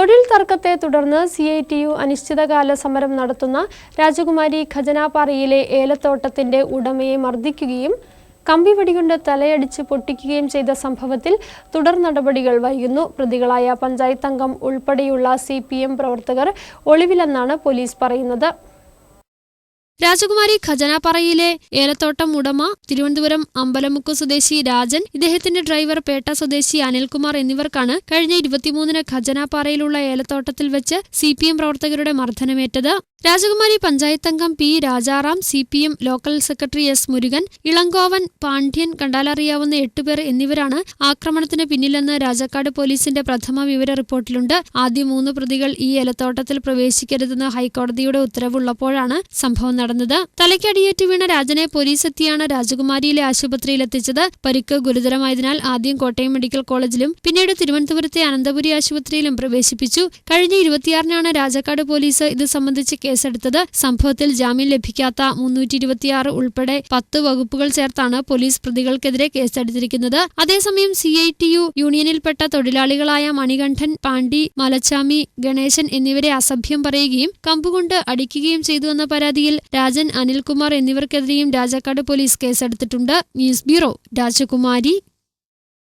തൊഴിൽ തർക്കത്തെ തുടർന്ന് സി ഐ ടി യു അനിശ്ചിതകാല സമരം നടത്തുന്ന രാജകുമാരി ഖജനാപാറയിലെ ഏലത്തോട്ടത്തിന്റെ ഉടമയെ മർദ്ദിക്കുകയും കമ്പി വെടികൊണ്ട് തലയടിച്ച് പൊട്ടിക്കുകയും ചെയ്ത സംഭവത്തിൽ തുടർ നടപടികൾ വൈകുന്നു. പ്രതികളായ പഞ്ചായത്ത് അംഗം ഉൾപ്പെടെയുള്ള സി പ്രവർത്തകർ ഒളിവിലെന്നാണ് പോലീസ് പറയുന്നത്. രാജകുമാരി ഖജനാപ്പറയിലെ ഏലത്തോട്ടം ഉടമ തിരുവനന്തപുരം അമ്പലമുക്ക് സ്വദേശി രാജൻ ഇദ്ദേഹത്തിന്റെ ഡ്രൈവർ പേട്ട സ്വദേശി അനിൽകുമാർ എന്നിവർക്കാണ് കഴിഞ്ഞ ഇരുപത്തിമൂന്നിന് ഖജനാപ്പാറയിലുള്ള ഏലത്തോട്ടത്തിൽ വെച്ച് സി പി എം പ്രവർത്തകരുടെ മർദ്ദനമേറ്റത്. രാജകുമാരി പഞ്ചായത്ത് അംഗം P Rajaram C P M local secretary S Murugan Ilangovan Pandian കണ്ടാലറിയാവുന്ന എട്ടുപേർ എന്നിവരാണ് ആക്രമണത്തിന് പിന്നിലെന്ന് രാജാക്കാട് പോലീസിന്റെ പ്രഥമ വിവര റിപ്പോർട്ടിലുണ്ട്. ആദ്യ മൂന്ന് പ്രതികൾ ഈ ഏലത്തോട്ടത്തിൽ പ്രവേശിക്കരുതെന്ന് ഹൈക്കോടതിയുടെ ഉത്തരവുള്ളപ്പോഴാണ് സംഭവം നടന്നത്. തലയ്ക്കടിയേറ്റ് വീണ രാജനെ പോലീസ് എത്തിയാണ് രാജകുമാരിയിലെ ആശുപത്രിയിൽ എത്തിച്ചത്. പരിക്ക് ഗുരുതരമായതിനാൽ ആദ്യം കോട്ടയം മെഡിക്കൽ കോളേജിലും പിന്നീട് തിരുവനന്തപുരത്തെ അനന്തപുരി ആശുപത്രിയിലും പ്രവേശിപ്പിച്ചു. കഴിഞ്ഞ ഇരുപത്തിയാറിനാണ് രാജാക്കാട് പോലീസ് ഇത് സംബന്ധിച്ച് കേസെടുത്തത്. സംഭവത്തിൽ ജാമ്യം ലഭിക്കാത്ത മുന്നൂറ്റി ഇരുപത്തിയാറ് ഉൾപ്പെടെ പത്ത് വകുപ്പുകൾ ചേർത്താണ് പോലീസ് പ്രതികൾക്കെതിരെ കേസെടുത്തിരിക്കുന്നത്. അതേസമയം സി ഐ ടി യു യൂണിയനിൽപ്പെട്ട തൊഴിലാളികളായ മണികണ്ഠൻ പാണ്ഡി മലച്ചാമി ഗണേശൻ എന്നിവരെ അസഭ്യം പറയുകയും കമ്പുകൊണ്ട് അടിക്കുകയും ചെയ്തുവെന്ന പരാതിയിൽ രാജൻ അനിൽകുമാർ എന്നിവർക്കെതിരെയും രാജാക്കാട് പോലീസ് കേസെടുത്തിട്ടുണ്ട്. News bureau Rajakumari.